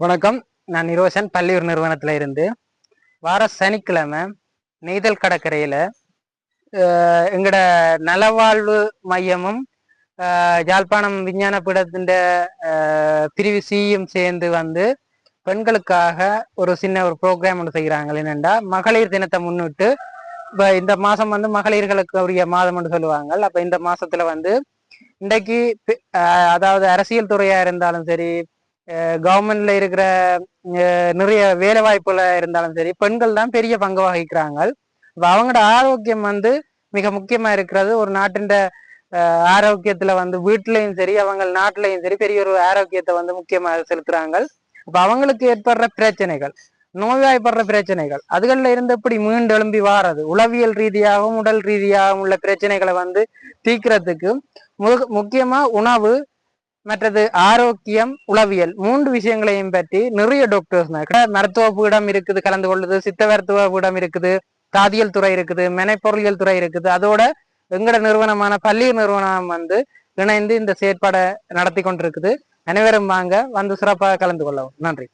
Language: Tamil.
வணக்கம். நான் நிரோஷன் பள்ளியூர் நிறுவனத்தில் இருந்து. வார சனிக்கிழமை நெய்தல் கடற்கரையில் எங்களோட நலவாழ்வு மையமும் யாழ்ப்பாணம் விஞ்ஞான பீடத்தின் பிரிவு சியும் சேர்ந்து வந்து பெண்களுக்காக ஒரு சின்ன ஒரு ப்ரோக்ராம் ஒன்று செய்கிறாங்க என்னென்னா மகளிர் தினத்தை முன்னிட்டு இப்போ இந்த மாதம் வந்து மகளிர்களுக்கு உரிய மாதம்னு சொல்லுவாங்க. அப்போ இந்த மாதத்தில் வந்து இன்றைக்கு பெ- அதாவது அரசியல் துறையாக இருந்தாலும் சரி கவர்மெண்ட்ல இருக்கிற அஹ், நிறைய வேலை வாய்ப்புல இருந்தாலும் சரி பெண்கள் தான் பெரிய பங்கு வகிக்கிறாங்க அவங்களோட ஆரோக்கியம் வந்து மிக முக்கியமா இருக்கிறது. ஒரு நாட்டின் ஆரோக்கியத்துல வந்து வீட்லயும் சரி அவங்க நாட்டிலையும் சரி பெரிய ஒரு ஆரோக்கியத்தை வந்து முக்கியமாக செலுத்துறாங்க இப்ப அவங்களுக்கு ஏற்படுற பிரச்சனைகள் நோய்வாய்ப்படுற பிரச்சனைகள் அதுகள்ல இருந்து எப்படி மீண்டு எழும்பி வாரது? உளவியல் ரீதியாகவும் உடல் ரீதியாகவும் உள்ள பிரச்சனைகளை வந்து தீக்கிறதுக்கு மு- முக்கியமா உணவு மற்றது ஆரோக்கியம் உளவியல் மூன்று விஷயங்களையும் பற்றி நிறைய டாக்டர்ஸ் மருத்துவ பீடம் இருக்குது கலந்து கொள்ளுது சித்த மருத்துவ பீடம் இருக்குது தாதியல் துறை இருக்குது மெனைப்பொருளியல் துறை இருக்குது. அதோட எங்கட நிறுவனமான பள்ளி நிறுவனம் வந்து இணைந்து இந்த செயற்பாடை நடத்தி கொண்டிருக்குது. அனைவரும் வாங்க வந்து சிறப்பாக கலந்து கொள்ளவும். நன்றி.